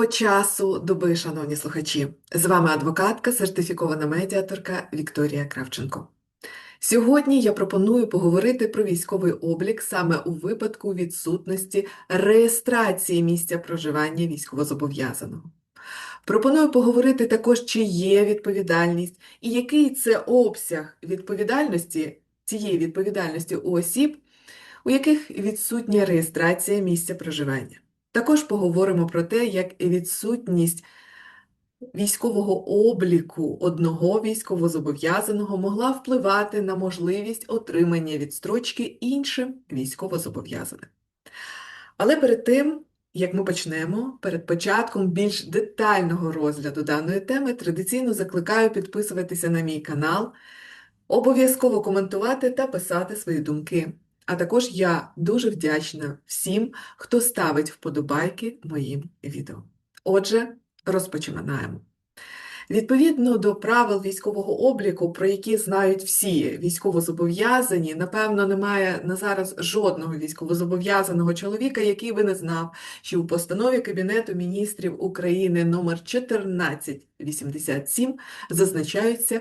Доброго часу доби, шановні слухачі! З вами адвокатка, сертифікована медіаторка Вікторія Кравченко. Сьогодні я пропоную поговорити про військовий облік саме у випадку відсутності реєстрації місця проживання військовозобов'язаного. Пропоную поговорити також, чи є відповідальність і який це обсяг відповідальності, цієї відповідальності у осіб, у яких відсутня реєстрація місця проживання. Також поговоримо про те, як відсутність військового обліку одного військовозобов'язаного могла впливати на можливість отримання відстрочки іншим військовозобов'язаним. Але перед тим, як ми почнемо, перед початком більш детального розгляду даної теми, традиційно закликаю підписуватися на мій канал, обов'язково коментувати та писати свої думки. А також я дуже вдячна всім, хто ставить вподобайки моїм відео. Отже, розпочинаємо. Відповідно до правил військового обліку, про які знають всі військовозобов'язані, напевно, немає на зараз жодного військовозобов'язаного чоловіка, який би не знав, що у постанові Кабінету міністрів України номер 1487 зазначаються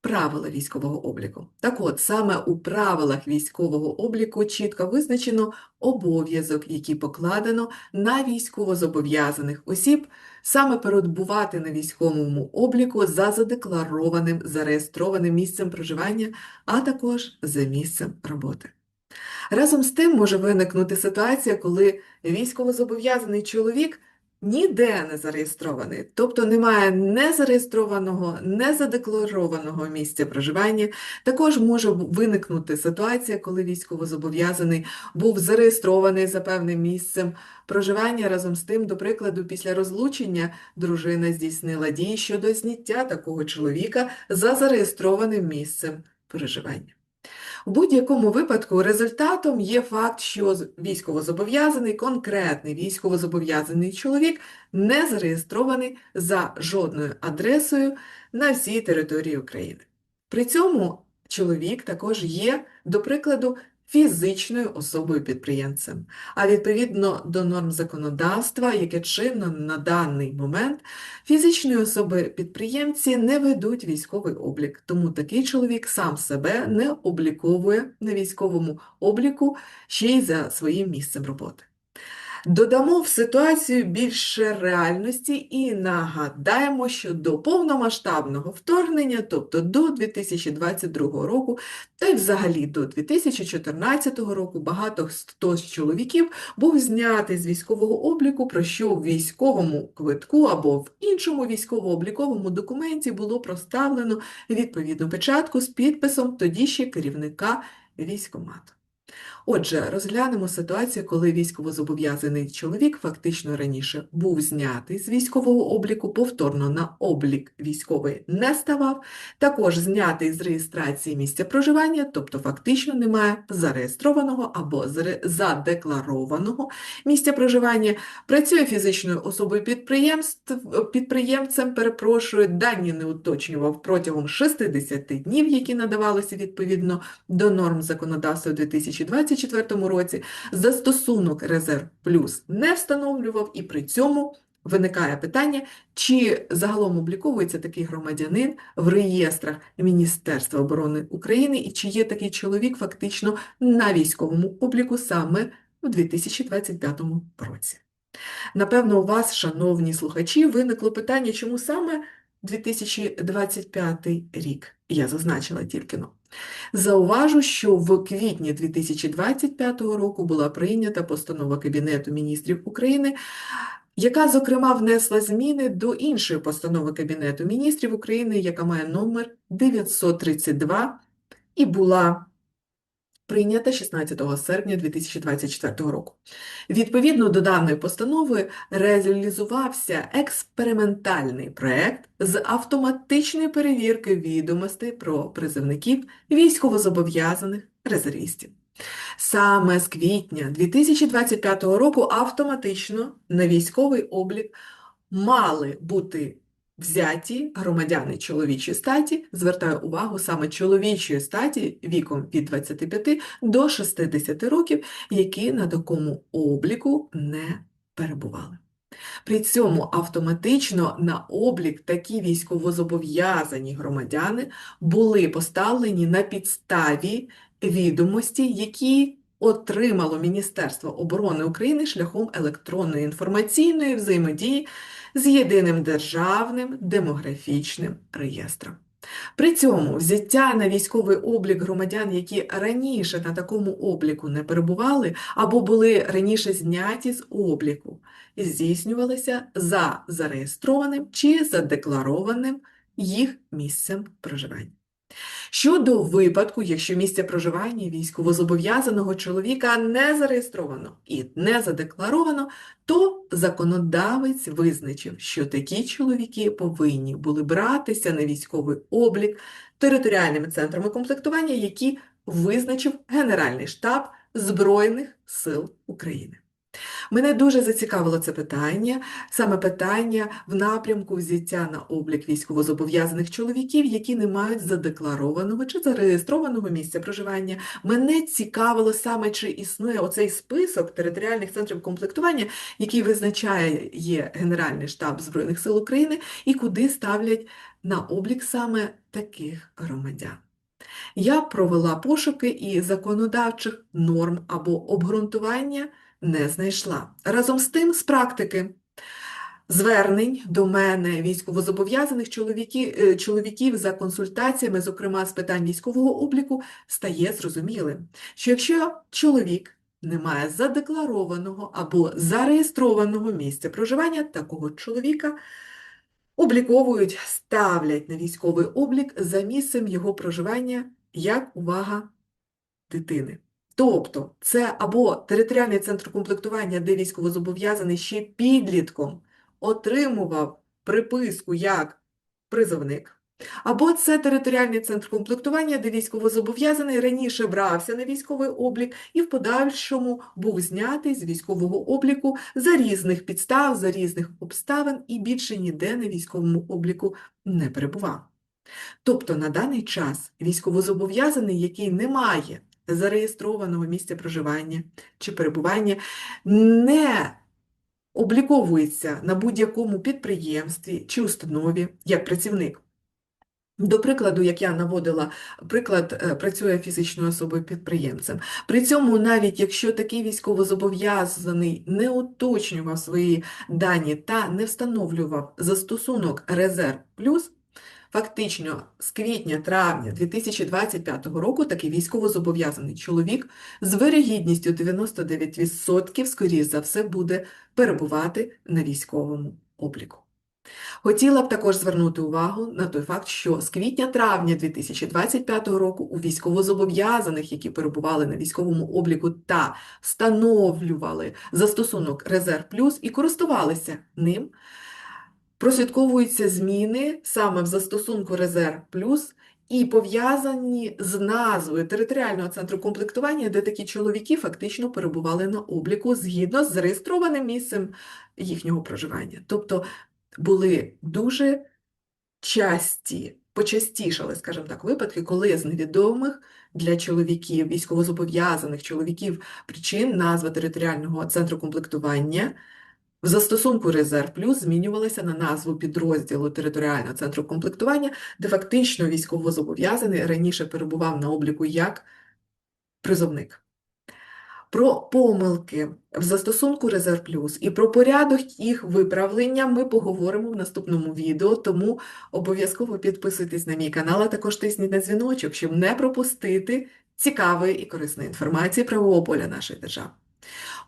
правила військового обліку. Так от, саме у правилах військового обліку чітко визначено обов'язок, який покладено на військовозобов'язаних осіб, саме перебувати на військовому обліку за задекларованим, зареєстрованим місцем проживання, а також за місцем роботи. Разом з тим може виникнути ситуація, коли військовозобов'язаний чоловік ніде не зареєстрований, тобто немає не зареєстрованого, не задекларованого місця проживання. Також може виникнути ситуація, коли військовозобов'язаний був зареєстрований за певним місцем проживання. Разом з тим, до прикладу, після розлучення дружина здійснила дії щодо зняття такого чоловіка за зареєстрованим місцем проживання. У будь-якому випадку результатом є факт, що військовозобов'язаний, конкретний військовозобов'язаний чоловік не зареєстрований за жодною адресою на всій території України. При цьому чоловік також є, до прикладу, фізичною особою-підприємцем. А відповідно до норм законодавства, яке чинно на даний момент, фізичні особи-підприємці не ведуть військовий облік, тому такий чоловік сам себе не обліковує на військовому обліку ще й за своїм місцем роботи. Додамо в ситуацію більше реальності і нагадаємо, що до повномасштабного вторгнення, тобто до 2022 року, та й взагалі до 2014 року, багато хто з чоловіків був знятий з військового обліку, про що в військовому квитку або в іншому військово-обліковому документі було проставлено відповідну печатку з підписом тоді ще керівника військомату. Отже, розглянемо ситуацію, коли військовозобов'язаний чоловік фактично раніше був знятий з військового обліку, повторно на облік військовий не ставав, також знятий з реєстрації місця проживання, тобто фактично немає зареєстрованого або задекларованого місця проживання, працює фізичною особою підприємцем, перепрошую, дані не уточнював протягом 60 днів, які надавалися відповідно до норм законодавства 2020 2024 році застосунок Резерв Плюс не встановлював, і при цьому виникає питання, чи загалом обліковується такий громадянин в реєстрах Міністерства оборони України, і чи є такий чоловік фактично на військовому обліку саме у 2025 році. Напевно, у вас, шановні слухачі, виникло питання, чому саме 2025 рік. Я зазначила тільки но. Зауважу, що в квітні 2025 року була прийнята постанова Кабінету міністрів України, яка, зокрема, внесла зміни до іншої постанови Кабінету міністрів України, яка має номер 932 і була прийнята 16 серпня 2024 року. Відповідно до даної постанови реалізувався експериментальний проект з автоматичної перевірки відомостей про призовників військовозобов'язаних резервістів. Саме з квітня 2025 року автоматично на військовий облік мали бути взяті громадяни чоловічої статі, звертаю увагу саме чоловічої статі віком від 25 до 60 років, які на такому обліку не перебували. При цьому автоматично на облік такі військовозобов'язані громадяни були поставлені на підставі відомості, які отримало Міністерство оборони України шляхом електронної інформаційної взаємодії з єдиним державним демографічним реєстром. При цьому взяття на військовий облік громадян, які раніше на такому обліку не перебували або були раніше зняті з обліку, здійснювалося за зареєстрованим чи задекларованим їх місцем проживання. Щодо випадку, якщо місце проживання військовозобов'язаного чоловіка не зареєстровано і не задекларовано, то законодавець визначив, що такі чоловіки повинні були братися на військовий облік територіальними центрами комплектування, які визначив Генеральний штаб Збройних сил України. Мене дуже зацікавило це питання, саме питання в напрямку взяття на облік військовозобов'язаних чоловіків, які не мають задекларованого чи зареєстрованого місця проживання. Мене цікавило саме, чи існує оцей список територіальних центрів комплектування, який визначає Генеральний штаб Збройних сил України, і куди ставлять на облік саме таких громадян. Я провела пошуки і законодавчих норм або обґрунтування не знайшла. Разом з тим, з практики звернень до мене військовозобов'язаних е, чоловіків за консультаціями, зокрема з питань військового обліку, стає зрозумілим, що якщо чоловік не має задекларованого або зареєстрованого місця проживання, такого чоловіка обліковують, ставлять на військовий облік за місцем його проживання як увага дитини. Тобто це або територіальний центр комплектування, де військовозобов'язаний ще підлітком отримував приписку як призовник, або це територіальний центр комплектування, де військовозобов'язаний раніше брався на військовий облік і в подальшому був знятий з військового обліку за різних підстав, за різних обставин і більше ніде на військовому обліку не перебував. Тобто на даний час військовозобов'язаний, який не має зареєстрованого місця проживання чи перебування, не обліковується на будь-якому підприємстві чи установі як працівник. До прикладу, як я наводила, приклад е, працює фізичною особою підприємцем. При цьому, навіть якщо такий військовозобов'язаний не уточнював свої дані та не встановлював застосунок Резерв Плюс, Фактично, з квітня-травня 2025 року такий військовозобов'язаний чоловік з вирогідністю 99% скоріш за все буде перебувати на військовому обліку. Хотіла б також звернути увагу на той факт, що з квітня-травня 2025 року у військовозобов'язаних, які перебували на військовому обліку та встановлювали застосунок Резерв Плюс і користувалися ним, прослідковуються зміни саме в застосунку Резерв Плюс і пов'язані з назвою територіального центру комплектування, де такі чоловіки фактично перебували на обліку згідно з зареєстрованим місцем їхнього проживання. Тобто були дуже часті, почастішали, скажімо так, випадки, коли з невідомих для чоловіків, військовозобов'язаних чоловіків причин назва територіального центру комплектування в застосунку Резерв Плюс змінювалася на назву підрозділу територіального центру комплектування, де фактично військовозобов'язаний раніше перебував на обліку як призовник. Про помилки в застосунку Резерв Плюс і про порядок їх виправлення ми поговоримо в наступному відео, тому обов'язково підписуйтесь на мій канал, а також тисніть на дзвіночок, щоб не пропустити цікавої і корисної інформації правового поля нашої держави.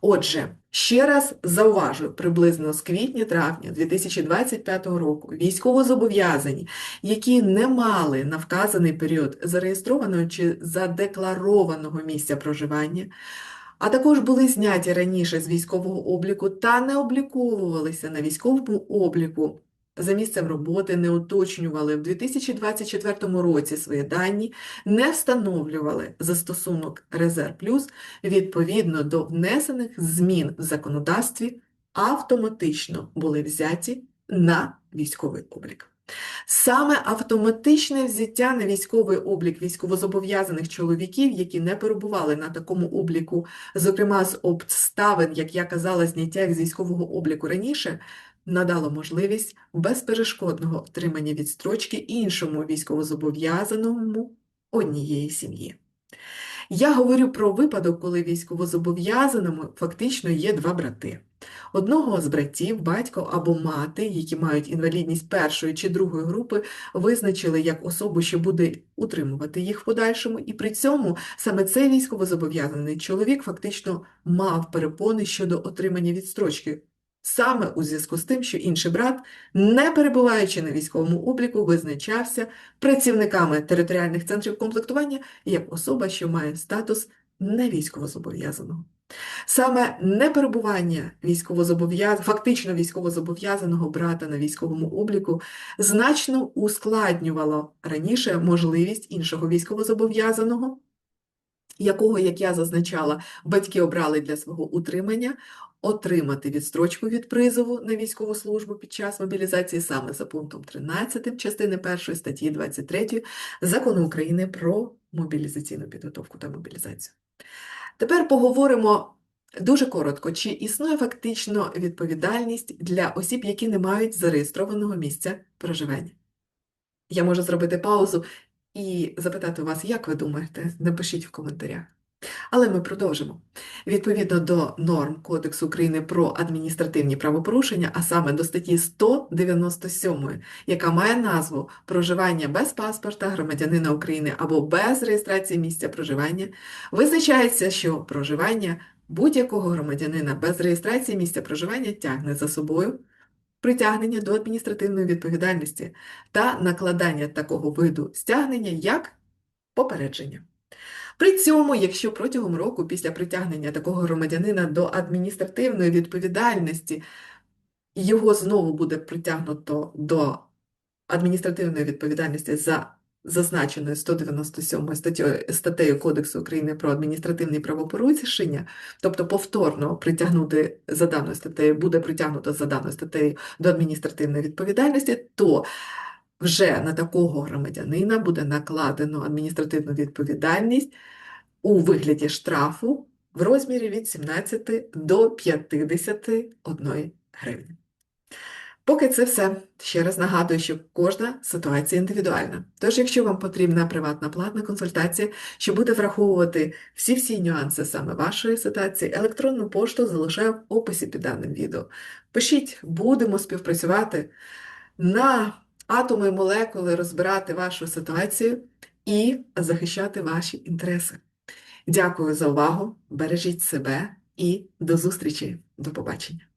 Отже, ще раз зауважую, приблизно з квітня-травня 2025 року військовозобов'язані, які не мали на вказаний період зареєстрованого чи задекларованого місця проживання, а також були зняті раніше з військового обліку та не обліковувалися на військовому обліку за місцем роботи, не уточнювали в 2024 році свої дані, не встановлювали застосунок Резерв Плюс відповідно до внесених змін в законодавстві, автоматично були взяті на військовий облік. Саме автоматичне взяття на військовий облік військовозобов'язаних чоловіків, які не перебували на такому обліку, зокрема з обставин, як я казала, зняття з військового обліку раніше, надало можливість безперешкодного отримання відстрочки іншому військовозобов'язаному однієї сім'ї. Я говорю про випадок, коли військовозобов'язаному фактично є два брати. Одного з братів, батько або мати, які мають інвалідність першої чи другої групи, визначили як особу, що буде утримувати їх в подальшому, і при цьому саме цей військовозобов'язаний чоловік фактично мав перепони щодо отримання відстрочки. Саме у зв'язку з тим, що інший брат, не перебуваючи на військовому обліку, визначався працівниками територіальних центрів комплектування як особа, що має статус невійськовозобов'язаного. Саме неперебування військовозобов'яз... фактично військовозобов'язаного брата на військовому обліку значно ускладнювало раніше можливість іншого військовозобов'язаного, якого, як я зазначала, батьки обрали для свого утримання, отримати відстрочку від призову на військову службу під час мобілізації саме за пунктом 13 частини 1 статті 23 Закону України про мобілізаційну підготовку та мобілізацію. Тепер поговоримо дуже коротко, чи існує фактично відповідальність для осіб, які не мають зареєстрованого місця проживання. Я можу зробити паузу і запитати вас, як ви думаєте, напишіть в коментарях. Але ми продовжимо. Відповідно до норм Кодексу України про адміністративні правопорушення, а саме до статті 197, яка має назву Проживання без паспорта громадянина України або без реєстрації місця проживання, визначається, що проживання будь-якого громадянина без реєстрації місця проживання тягне за собою притягнення до адміністративної відповідальності та накладання такого виду стягнення як попередження. При цьому, якщо протягом року після притягнення такого громадянина до адміністративної відповідальності його знову буде притягнуто до адміністративної відповідальності за зазначеною 197 статтею, Кодексу України про адміністративні правопорушення, тобто повторно притягнути за даною статтею, буде притягнуто за даною статтею до адміністративної відповідальності, то вже на такого громадянина буде накладено адміністративну відповідальність у вигляді штрафу в розмірі від 17 до 51 гривні. Поки це все. Ще раз нагадую, що кожна ситуація індивідуальна. Тож, якщо вам потрібна приватна платна консультація, що буде враховувати всі-всі нюанси саме вашої ситуації, електронну пошту залишаю в описі під даним відео. Пишіть, будемо співпрацювати на атоми і молекули розбирати вашу ситуацію і захищати ваші інтереси. Дякую за увагу, бережіть себе і до зустрічі, до побачення.